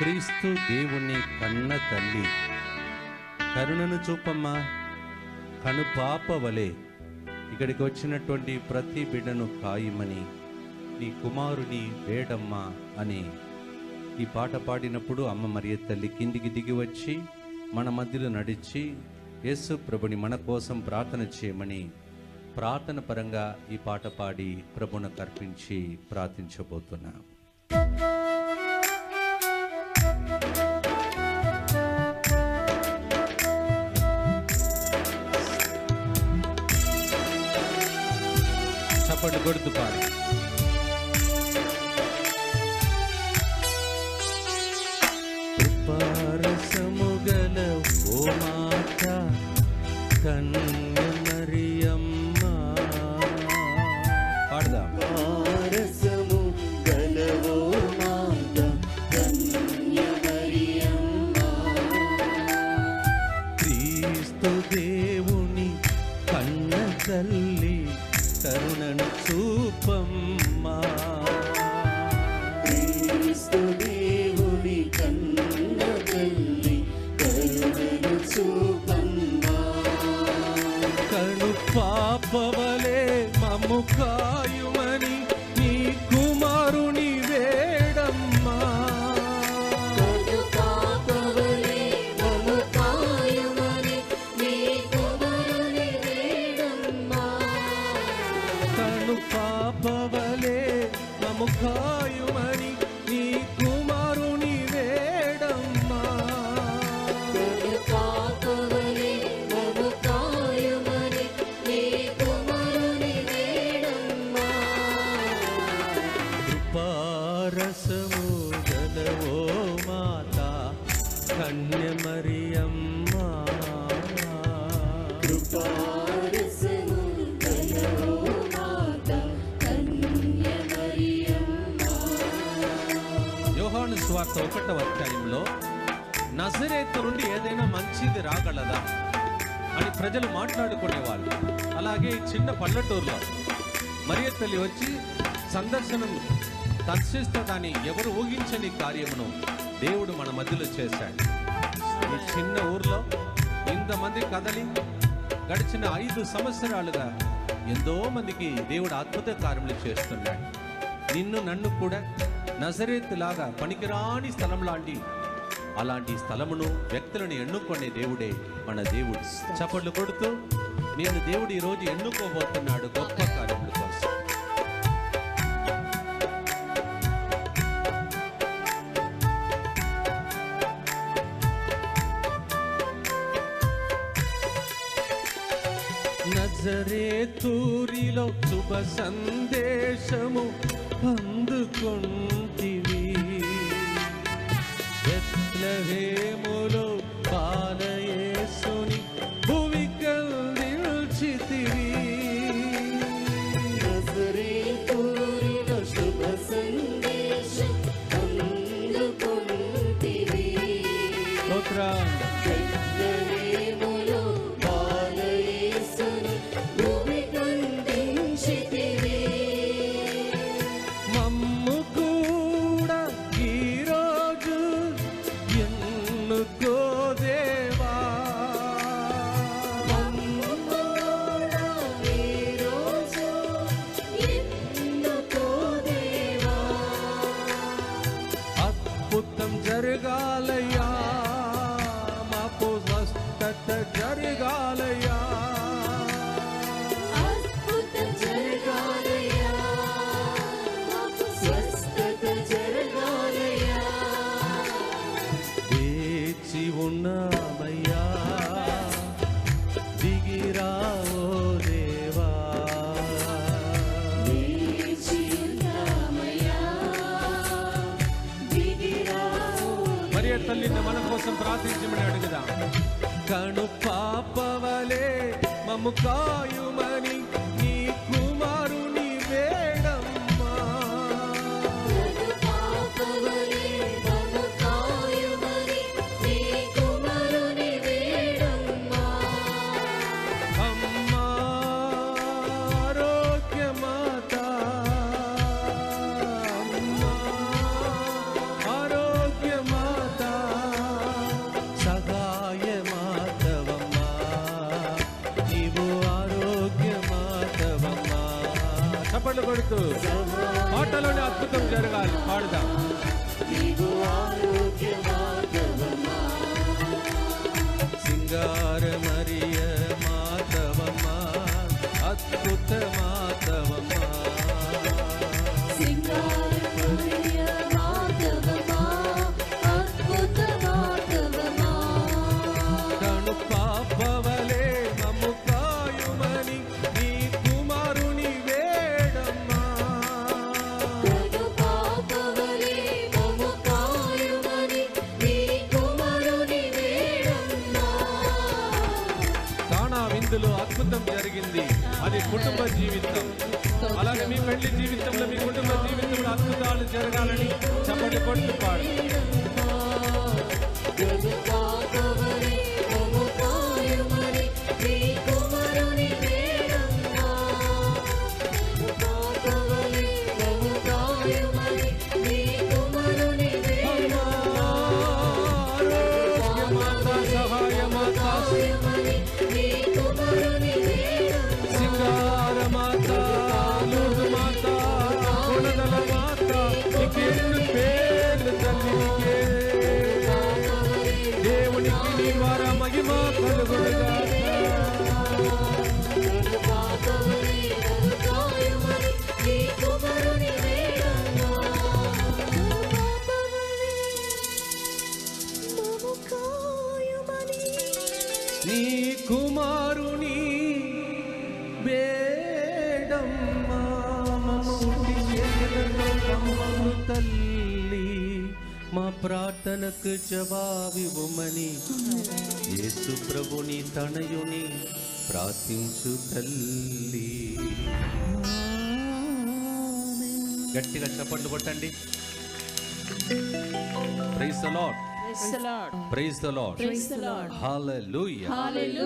క్రీస్తు దేవుని కన్న తల్లి. కరుణను చూపమ్మా. కను పాప వలె ఇక్కడికి వచ్చినటువంటి ప్రతి బిడ్డను కాయమని నీ కుమారుని వేడమ్మా అని ఈ పాట పాడినప్పుడు అమ్మ మరియ తల్లి కిందికి దిగి వచ్చి మన మధ్యలో నడిచి యేసు ప్రభుని మన కోసం ప్రార్థన చేయమని ప్రార్థన పరంగా ఈ పాట పాడి ప్రభును కర్పించి ప్రార్థించబోతున్నాం. చప్పటి కరుణను చూపమ్మా. క్రీస్తు దేవుని కన్న తల్లి కరుణను చూపమ్మా. కను పాపవలే మమ్ము కాయుమని ఒకటవ అధ్యాయంలో నజరేతు నుండి ఏదైనా మంచిది రాగలదా అని ప్రజలు మాట్లాడుకునేవాళ్ళు అలాగే ఈ చిన్న పల్లెటూరులో మరియ తల్లి వచ్చి సందర్శనం దర్శిస్తుందని ఎవరు ఊహించని కార్యమును దేవుడు మన మధ్యలో చేశాడు. ఈ చిన్న ఊర్లో ఇంతమంది కదలి గడిచిన ఐదు సంవత్సరాలుగా ఎంతో మందికి దేవుడు అద్భుత కార్యములు చేస్తున్నాడు. నిన్ను నన్ను కూడా నజరేత్ లాగా పనికిరాని స్థలం లాంటి అలాంటి స్థలమును వ్యక్తులను ఎన్నుకునే దేవుడే మన దేవుడు. చప్పట్లు కొడుతూ నేను దేవుడు ఈ రోజు ఎన్నుకోబోతున్నాడు గొప్ప కార్యముల కోసం. నజరేతూరిలో శుభ సందేశము అందుకుంటు మన కోసం ప్రార్థించమని అడుగుదాం. కను పాపవలే మమ్ము కాయుమని కొడుతూ పాటలోనే అద్భుతం జరగాలి. పాడుదాం. సింగార మరియ మాధవమా అద్భుత అద్భుతం జరిగింది. అది కుటుంబ జీవితం. అలాగే మీ పెళ్ళి జీవితంలో మీ కుటుంబ జీవితంలో అద్భుతాలు జరగాలని చప్పటి కొట్టు పాడు. తల్లి మా ప్రార్థనకు జవాబివ్వమని. యేసు ప్రభుని తనయుని ప్రార్థించు తల్లి. గట్టిగా చప్పట్లు కొట్టండి. Praise the lord Praise the Lord. Praise the lord Praise the Lord. Hallelujah Hallelujah.